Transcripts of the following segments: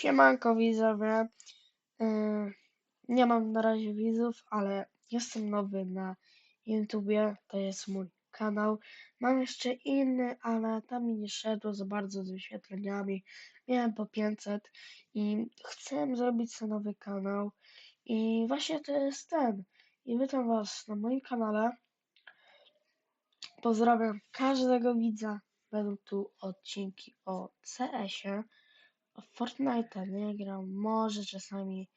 Siemanko widzowie. Yy, Nie mam na razie widzów, ale jestem nowy na YouTubie. To jest mój kanał. Mam jeszcze inny, ale tam mi nie szedło za bardzo z wyświetleniami. Miałem po 500 i chcę zrobić sobie nowy kanał. I właśnie to jest ten. I witam Was na moim kanale. Pozdrawiam każdego widza. Będą tu odcinki o CS-ie. O Fortnite'a nie gram, może czasami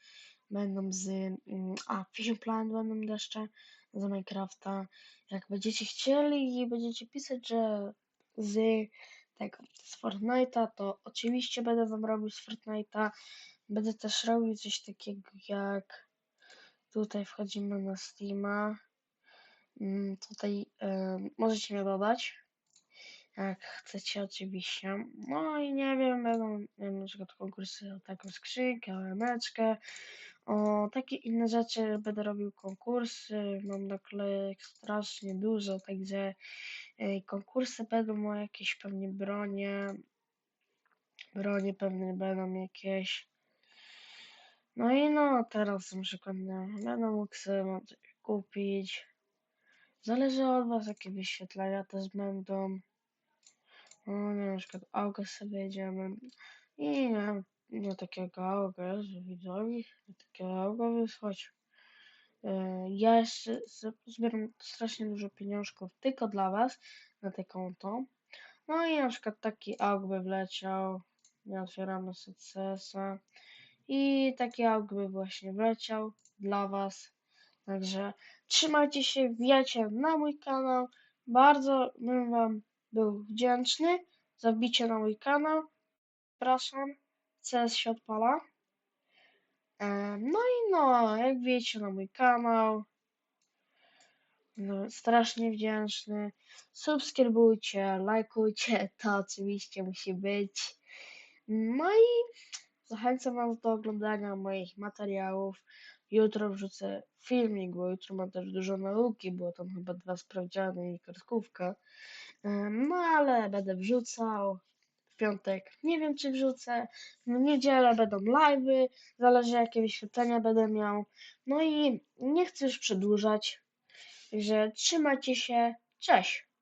będą z... mm, A, Fishing Planet będą jeszcze z Minecrafta. Jak będziecie chcieli i będziecie pisać, że z tego, z Fortnite'a, to oczywiście będę wam robił z Fortnite'a. Będę też robił coś takiego jak... Tutaj wchodzimy na Steama. Mm, Tutaj em, możecie mnie dodać jak chcecie oczywiście. No i nie wiem, będą wiem, na przykład konkursy o taką skrzynkę, o emeczkę, o takie inne rzeczy. Będę robił konkursy, mam naklejek strasznie dużo, także e, konkursy będą o jakieś pewnie bronie, bronie pewnie będą jakieś. No i no, teraz na przykład nie, będę mógł sobie kupić. Zależy od was, jakie wyświetlenia też będą. No, na przykład auga sobie jedziemy i wiem, nie takiego auga, że widzowi, nie takiego auga wysłać. Yy, Ja jeszcze z- zbieram strasznie dużo pieniążków tylko dla was na te konto. No i na przykład taki aug by wleciał, nie otwieramy sukcesa i taki aug by właśnie wleciał dla was. Także trzymajcie się, wbijajcie na mój kanał. Bardzo bym wam był wdzięczny za wbicie na mój kanał. Zapraszam, CS się odpala. E, No i no, jak wiecie na mój kanał, no, strasznie wdzięczny. Subskrybujcie, lajkujcie, to oczywiście musi być. No i zachęcam Was do oglądania moich materiałów. Jutro wrzucę filmik, bo jutro mam też dużo nauki, bo tam chyba dwa sprawdziany i kartkówka. No ale będę wrzucał. W piątek nie wiem, czy wrzucę. W niedzielę będą live'y, zależy jakie wyświetlenia będę miał. No i nie chcę już przedłużać. Także trzymajcie się. Cześć!